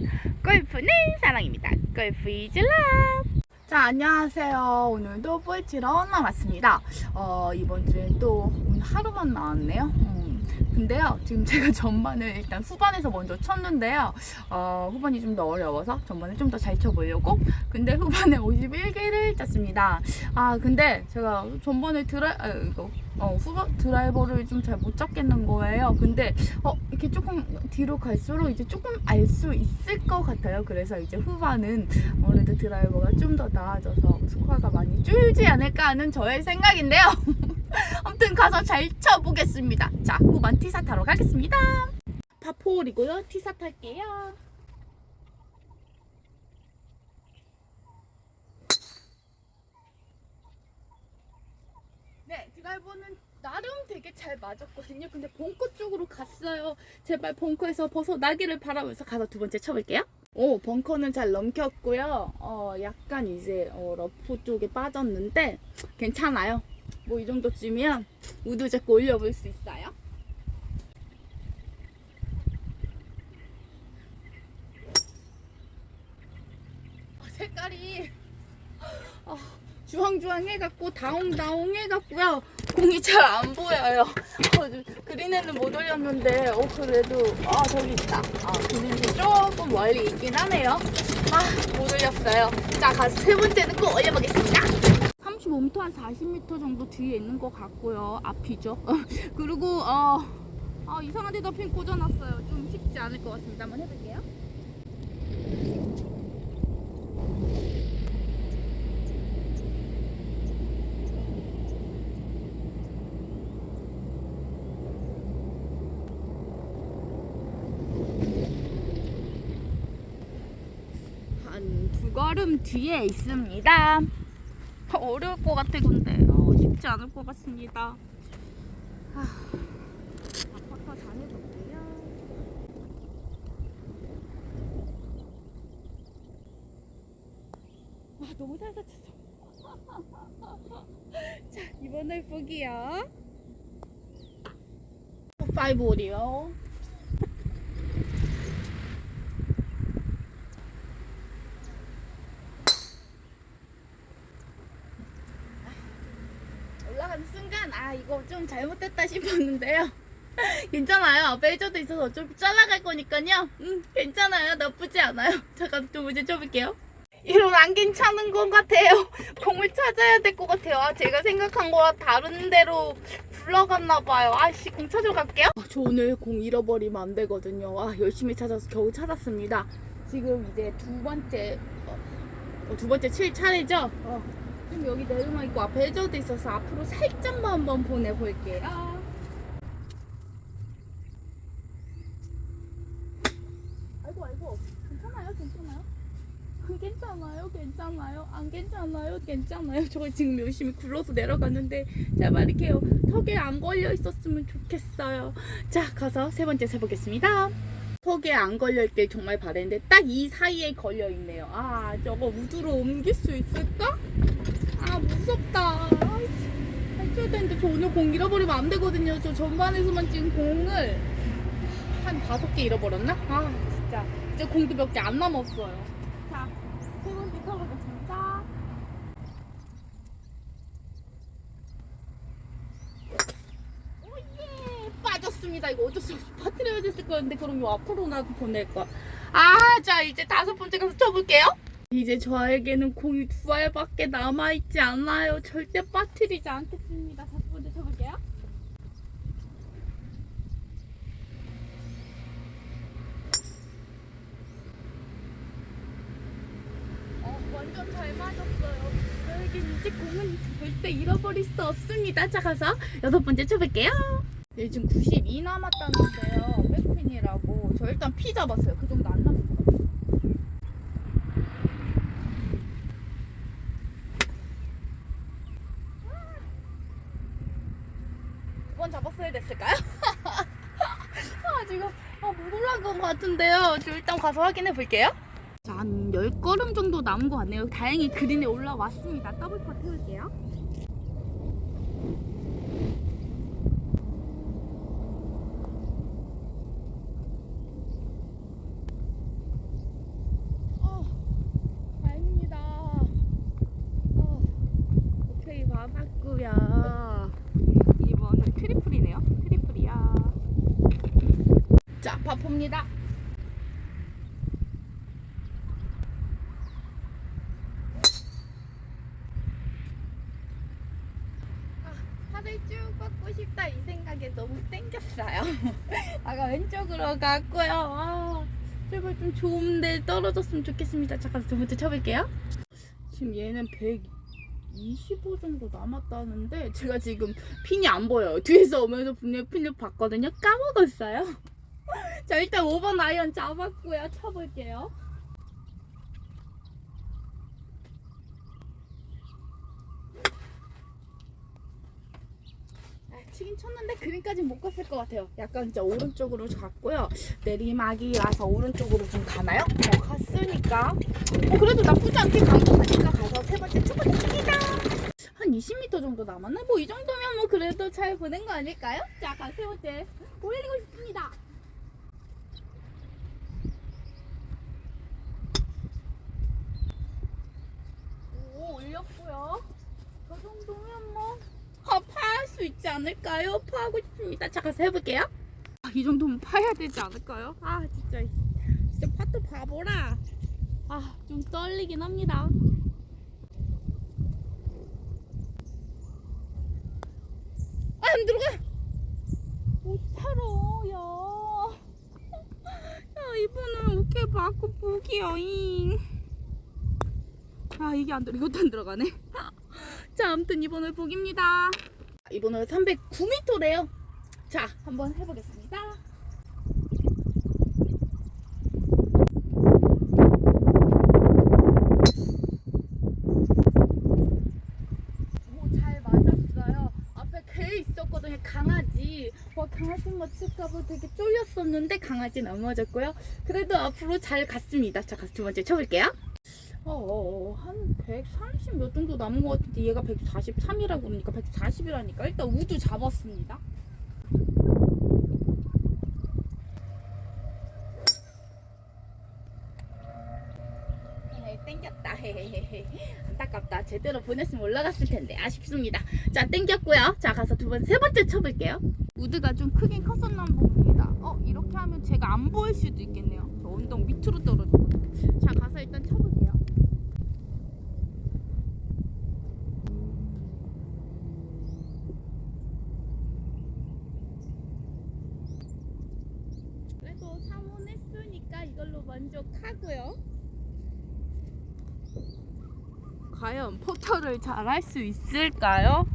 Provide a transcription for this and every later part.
골프는 사랑입니다. 골프 이즈 러브. 자, 안녕하세요. 오늘도 볼 치러 나왔습니다. 어, 이번 주엔 또 오늘 하루만 나왔네요. 음, 근데요, 지금 제가 전반을 일단 후반에서 먼저 쳤는데요. 어, 후반이 좀 더 어려워서 전반을 좀 더 잘 쳐보려고. 근데 후반에 51개를 쳤습니다. 아, 근데 제가 전반에 드라이, 아, 이거, 어, 후반 드라이버를 좀 잘 못 잡겠는 거예요. 근데, 어, 이렇게 조금 뒤로 갈수록 이제 조금 알 수 있을 것 같아요. 그래서 이제 후반은 아무래도 드라이버가 좀 더 나아져서 스코어가 많이 줄지 않을까 하는 저의 생각인데요. 아무튼 가서 잘 쳐보겠습니다. 자, 후반 티사 타러 가겠습니다. 파포홀이고요. 티사 탈게요. 네, 드라이버는 나름 되게 잘 맞았거든요. 근데 벙커 쪽으로 갔어요. 제발 벙커에서 벗어나기를 바라면서 가서 두 번째 쳐볼게요. 오, 벙커는 잘 넘겼고요. 어, 약간 이제 어, 러프 쪽에 빠졌는데 괜찮아요. 뭐 이 정도쯤이면 우드 잡고 올려볼 수 있어요. 아, 색깔이 아, 주황주황 해갖고 다홍다홍해갖고요. 공이 잘 안 보여요. 어, 그린에는 못 올렸는데, 어, 그래도, 아, 저기 있다. 아, 그린이 조금 멀리 있긴 하네요. 아, 못 올렸어요. 자, 가서 세 번째는 꼭 올려보겠습니다. 35m 한 40m 정도 뒤에 있는 것 같고요. 앞이죠. 그리고, 어, 아, 이상한 데다 핀 꽂아놨어요. 좀 쉽지 않을 것 같습니다. 한번 해볼게요. 한 두 걸음 뒤에 있습니다. 어려울 것 같아 근데 어, 쉽지 않을 것 같습니다. 아. 아 너무 살살 쳤어. 자 이번에 보기요. 5 홀이요. 올라가는 순간 아 이거 좀 잘못됐다 싶었는데요. 괜찮아요. 베이저도 있어서 어차피 잘라갈 거니까요. 음 괜찮아요. 나쁘지 않아요. 잠깐 좀 문제 쳐볼게요. 이런 안 괜찮은 것 같아요. 공을 찾아야 될 것 같아요. 아, 제가 생각한 거와 다른 데로 굴러갔나 봐요. 아씨 공 찾으러 갈게요. 아, 저 오늘 공 잃어버리면 안 되거든요. 아 열심히 찾아서 겨우 찾았습니다. 지금 이제 두 번째 어, 어, 두 번째 칠 차례죠. 어, 지금 여기 내리막 있고 앞에 해저도 있어서 앞으로 살짝만 한번 보내볼게요. 아이고 아이고 괜찮아요 괜찮아요 안 괜찮아요? 괜찮아요? 안 괜찮아요? 괜찮아요? 저 지금 열심히 굴러서 내려갔는데 제발 이렇게 턱에 안 걸려 있었으면 좋겠어요. 자 가서 세 번째 세보겠습니다. 턱에 안 걸려 있길 정말 바랬는데 딱 이 사이에 걸려 있네요. 아 저거 우드로 옮길 수 있을까? 아 무섭다. 해줘야 되는데 저 오늘 공 잃어버리면 안 되거든요. 저 전반에서만 찍은 공을 한 다섯 개 잃어버렸나? 아 진짜. 이제 공도 몇 개 안 남았어요 자 세 번째 쳐보겠습니다 오예 빠졌습니다 이거 어쩔 수 없이 거였는데 그럼 요 앞으로 나도 보낼 거아자 이제 다섯 번째 가서 쳐볼게요 이제 저에게는 공이 두 알밖에 남아있지 않아요 절대 빠뜨리지 않겠습니다 다섯 번째 쳐볼게요 어, 완전 잘 맞았어요. 저에겐 이제 공은 절대 잃어버릴 수 없습니다. 자, 가서 여섯 번째 쳐볼게요. 네, 지금 92 남았다는데요. 백핀이라고. 저 일단 피 잡았어요. 그 정도 안 남은 것 같아요. 두 번 잡았어야 됐을까요? 아, 지금 아, 못 올라간 것 같은데요. 저 일단 가서 확인해 볼게요. 자, 한 10걸음 정도 남은 것 같네요. 다행히 그린에 올라왔습니다. 더블 컷 해볼게요. 아이구야. 이번 트리플이네요. 트리플이야. 자 바쁩니다. 아, 쭉 뻗고 싶다 이 생각에 너무 땡겼어요. 아가 왼쪽으로 갔고요. 아, 제발 좀 좋은데 떨어졌으면 좋겠습니다. 잠깐 두 번째 쳐볼게요. 지금 얘는 100 125 정도 남았다는데 제가 지금 핀이 안 보여요. 뒤에서 오면서 분명히 핀을 봤거든요. 까먹었어요. 자 일단 5번 아이언 잡았고요. 쳐볼게요. 아, 치긴 쳤는데 그림까지 못 갔을 것 같아요. 약간 진짜 오른쪽으로 갔고요. 내리막이라서 오른쪽으로 좀 가나요? 어, 갔으니까. 어, 그래도 나쁘지 않게 간것 같으니까 가서 세 번째 쳐보겠습니다. 한 20m 정도 남았나? 뭐 이 정도면 뭐 그래도 잘 보낸 거 아닐까요? 자, 가 세 번째 올리고 싶습니다. 오, 올렸고요. 저 정도면 뭐 아, 파할 수 있지 않을까요? 파하고 싶습니다. 자, 가서 해볼게요. 아, 이 정도면 파야 되지 않을까요? 아, 진짜. 진짜 파도 바보라. 아, 좀 떨리긴 합니다. 아, 안 들어가! 못 살아, 야. 야, 이분은 오케이 포기여잉. 아, 이게 안 들어. 이것도 안 들어가네. 자, 아무튼 이번을 보기입니다. 이번은 309m래요. 자, 한번 해보겠습니다. 오, 잘 맞았어요. 앞에 개 있었거든요. 강아지. 와, 맞출까봐 되게 쫄렸었는데 강아지 넘어졌고요. 그래도 앞으로 잘 갔습니다. 자, 가서 두 번째 쳐볼게요. 어, 한 130 몇 정도 남은 것 같은데 얘가 143이라고 그러니까 140이라니까 일단 우드 잡았습니다. 헤헤, 땡겼다. 헤헤헤. 안타깝다. 제대로 보냈으면 올라갔을 텐데 아쉽습니다. 자, 땡겼고요. 자, 가서 두 번, 세 번째 쳐볼게요. 우드가 좀 크긴 컸었나 봅니다. 어, 이렇게 하면 제가 안 보일 수도 있겠네요. 저 언덕 밑으로 떨어졌거든요. 자, 가서 일단 쳐볼게요. 그래도 3원 했으니까 이걸로 만족하고요. 과연 포터를 잘 할 수 있을까요?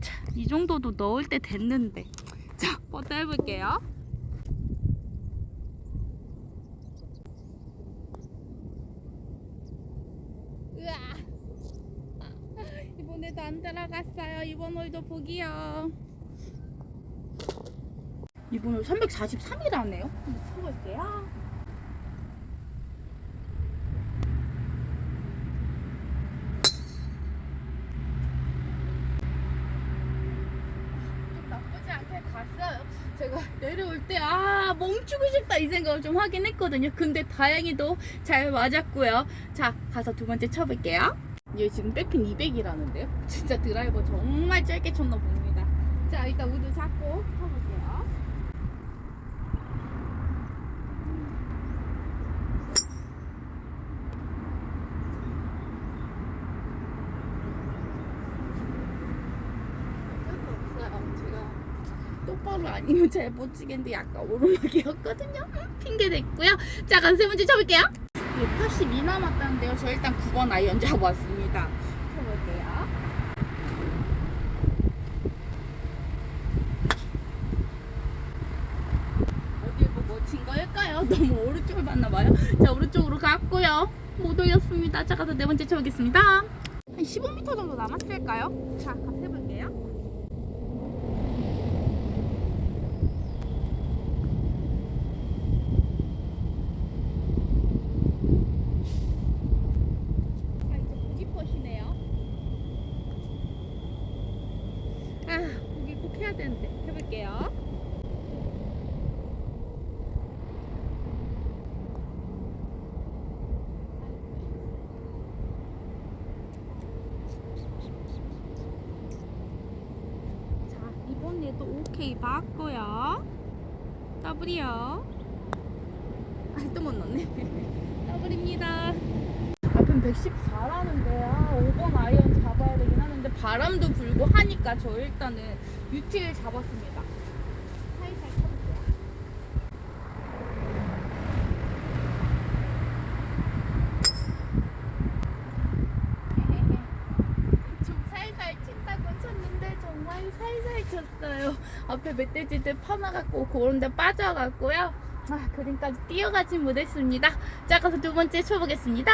자, 이 정도도 넣을 때 됐는데. 자, 포터 해볼게요. 으아. 이번에도 안 들어갔어요. 이번 홀도 보기요. 이번 홀 343이라네요. 한번 쳐볼게요. 좀 나쁘지 않게 갔어요. 제가 내려올 때, 아, 멈추고 싶다 이 생각을 좀 하긴 했거든요. 근데 다행히도 잘 맞았고요. 자, 가서 두 번째 쳐볼게요. 얘 지금 백핀 200이라는데요? 진짜 드라이버 정말 짧게 쳤나 봅니다. 자, 일단 우드 잡고 쳐볼게요. 어쩔 수 없어요. 제가 똑바로 아니면 잘 못 치겠는데 약간 오르막이었거든요. 핑계 댔고요. 자, 그럼 세 번째 쳐볼게요. 82 남았다는데요. 저 일단 9번 아이언 잡았습니다. 쳐볼게요. 어디에 뭐친 거일까요? 너무 오른쪽을 봤나봐요. 자, 오른쪽으로 갔고요. 못 올렸습니다. 자, 가서 네 번째 쳐보겠습니다. 한 15m 정도 남았을까요? 자, 해볼게요. 아, 이제 보기 퍼시네요. 아, 보기 꼭 해야 되는데. 해볼게요. 오케이 맞고요. 더블이요. 아 또 못 넣네. 더블입니다. 앞은 114라는데 아 5번 아이언 잡아야 되긴 하는데 바람도 불고 하니까 저 일단은 유틸 잡았습니다. 살살 쳐볼게요. 좀 살살 친다고 쳤는데 정말 살살 쳤어요. 앞에 멧돼지들 파나갖고 그런 데 빠져갖고요. 아, 그림까지 뛰어가진 못했습니다. 자, 가서 두 번째 쳐보겠습니다.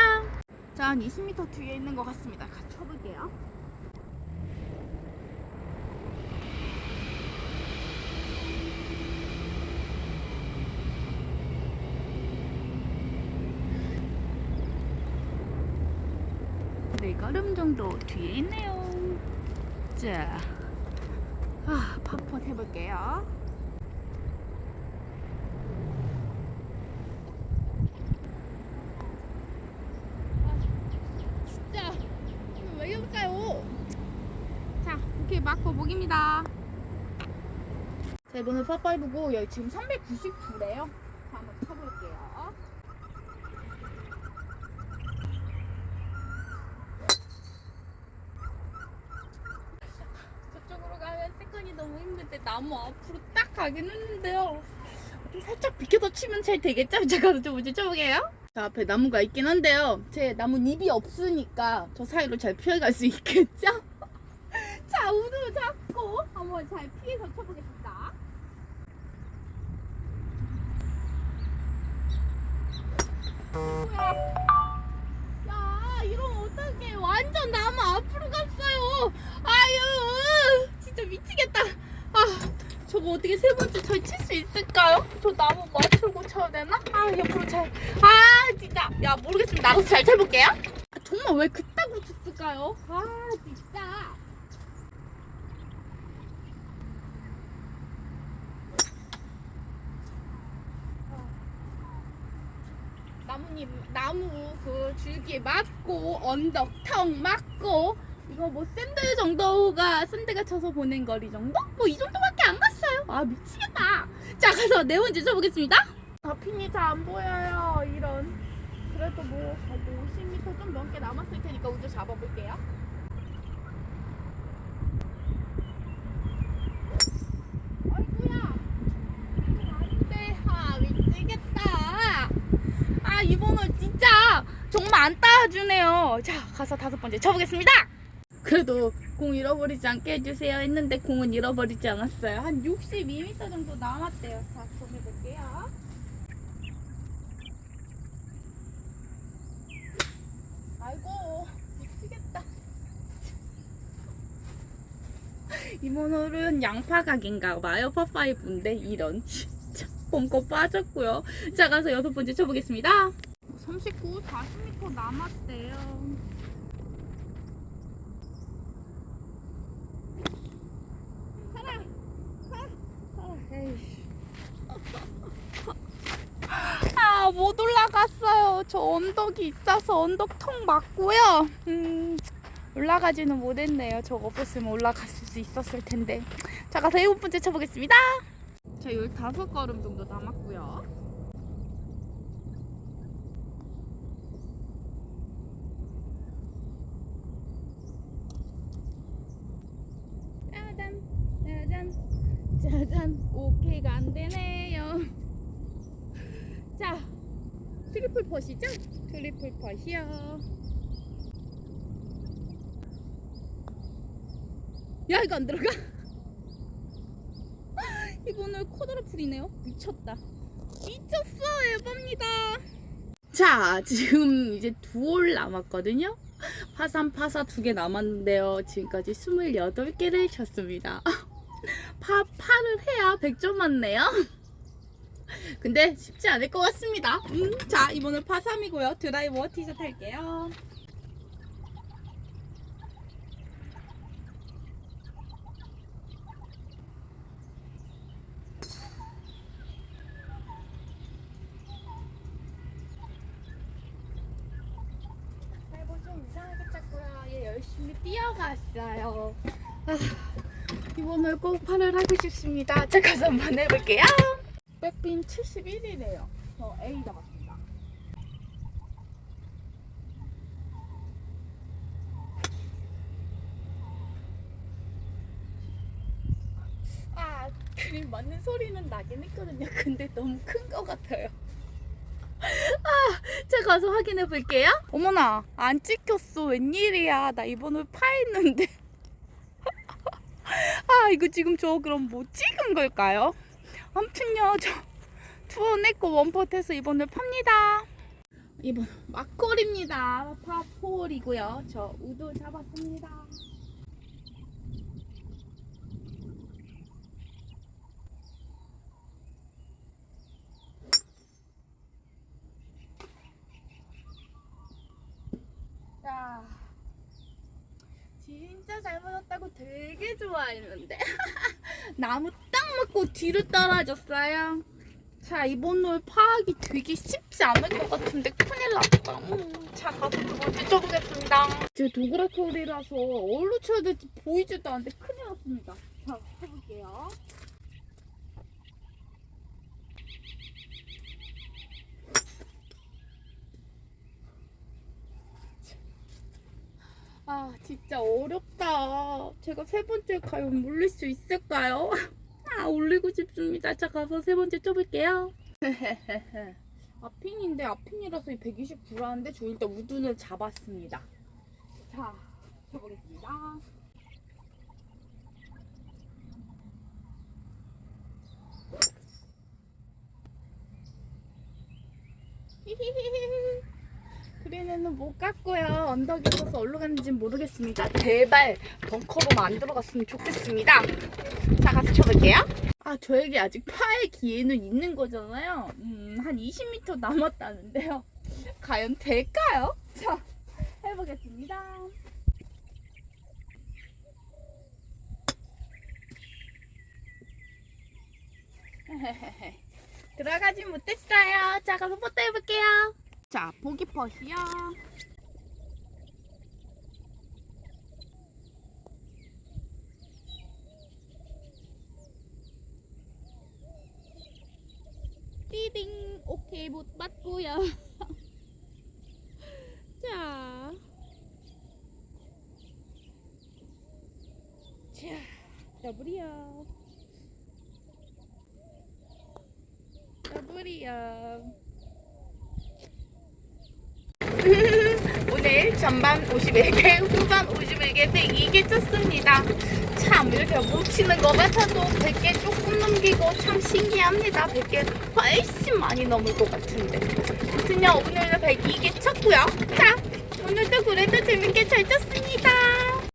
자, 한 20m 뒤에 있는 것 같습니다. 같이 쳐볼게요. 네 걸음 정도 뒤에 있네요. 자, 아, 팝펀 해볼게요. 진짜 이거 왜 이럴까요? 자, 오케이 마커 목입니다. 자, 이번엔 파5고 여기 지금 399래요. 자, 한번 쳐볼게요. 저쪽으로 가면 세컨이 너무 힘든데 나무 앞으로 딱 가긴 했는데요. 좀 살짝 비켜서 치면 잘 되겠죠? 제가 좀 먼저 쳐보게요. 자, 앞에 나무가 있긴 한데요. 제 나무 잎이 없으니까 저 사이로 잘 피해갈 수 있겠죠? 자, 우드 잡고 한번 잘 피해서 쳐보겠습니다. 뭐야? 야, 이러면 어떡해. 완전 나무 앞으로 갔어요. 아유, 진짜 미치겠다. 아, 저거 어떻게 세 번째 잘칠수 있을까요? 저 나무 맞추고 쳐야 되나? 아, 옆으로 잘. 아, 진짜. 야, 모르겠습니다. 나가서 잘 쳐볼게요. 아, 정말 왜 그따구로 쳤을까요? 아, 진짜. 나무님 나무 그 줄기에 맞고 언덕 턱 맞고 이거 뭐 샌드 정도가 샌드가 쳐서 보낸 거리 정도? 뭐 이 정도밖에 안 갔어요. 아 미치겠다. 자 가서 네 번째 쳐보겠습니다. 아 핀이 잘 안 보여요. 이런. 그래도 뭐 50m 좀 넘게 남았을 테니까 우주 잡아볼게요. 아이고야. 안돼. 아 미치겠다. 아 이번은 진짜 정말 안 따라주네요. 자 가서 다섯 번째 쳐보겠습니다. 그래도 공 잃어버리지 않게 해주세요 했는데 공은 잃어버리지 않았어요. 한 62m 정도 남았대요. 자 보내볼게요. 아이고 미치겠다. 이번호는 양파 각인가 봐요. 퍼파이브인데 이런 진짜 벙커 빠졌고요. 자 가서 여섯 번째 쳐보겠습니다. 39, 40m 남았대요. 살아, 살아, 살 아. 못 올라갔어요. 저 언덕이 있어서 언덕 턱 맞고요. 음, 올라가지는 못했네요. 저거 없었으면 올라갔을 수 있었을 텐데. 자, 가서 일곱 번째 쳐보겠습니다. 자, 15걸음 정도 남았고요. 짜잔, 짜잔, 짜잔. 오케이가 안 되네요. 자, 트리플 펫이죠? 트리플 펫이요. 야, 이거 안 들어가? 이번을 코드로풀이네요. 미쳤다. 미쳤어, 에바입니다. 자, 지금 이제 두홀 남았거든요. 파삼, 파사 두 개 남았는데요. 지금까지 28개를 쳤습니다. 파, 파를 해야 100점 맞네요. 근데 쉽지 않을 것 같습니다. 음, 자, 이번엔 파3이고요. 드라이버 티셔츠 할게요. 좀 이상하게 짰고요. 얘 열심히 뛰어갔어요. 아, 이번을 꼭 팔을 하고 싶습니다. 제가 한번 해볼게요. 백빈 71이래요. 저 A 잡았습니다. 아, 그림 맞는 소리는 나긴 했거든요. 근데 너무 큰 것 같아요. 아, 제가 가서 확인해 볼게요. 어머나, 안 찍혔어. 웬일이야. 나 이번에 파했는데. 아, 이거 지금 저 그럼 못 찍은 걸까요? 아무튼요, 저 투어 내거 원퍼트에서 이번 홀 팝니다. 이번 막골입니다. 파폴이고요. 저 우도 잡았습니다. 자, 진짜 잘 맞았다고 되게 좋아했는데 나무 딱 맞고 뒤로 떨어졌어요. 자 이번 홀 파악이 되게 쉽지 않을 것 같은데 큰일 났다. 음, 자 가서 두 번째 쳐보겠습니다. 제 도그라트 홀이라서 어디로 쳐야 될지 보이지도 않는데 큰일 났습니다. 자 해볼게요. 아 진짜 어렵다. 제가 세 번째 과연 올릴 수 있을까요? 아 올리고 싶습니다. 자 가서 세 번째 쳐볼게요. 앞핀인데 앞핀이라서 129라는데 저 일단 우드는 잡았습니다. 자 쳐보겠습니다. 히히히히. 그린에는 못 갔고요. 언덕이 있어서 어디로 갔는지 모르겠습니다. 제발 벙커로만 안 들어갔으면 좋겠습니다. 자, 가서 쳐볼게요. 아, 저에게 아직 파의 기회는 있는 거잖아요. 음, 한 20m 남았다는데요. 과연 될까요? 자, 해보겠습니다. 들어가지 못했어요. 자, 가서 포토 해볼게요. 자, 보기 퍼시요. 띠딩 오케이 못 맞고요. 자, 자, 더블이요. 더블이요. 오늘 전반 51개, 후반 51개, 102개 쳤습니다. 참 이렇게 못 치는 것 같아도 100개 조금 넘기고 참 신기합니다. 100개 훨씬 많이 넘을 것 같은데. 아무튼요 오늘은 102개 쳤고요. 자 오늘도 그래도 재밌게 잘 쳤습니다.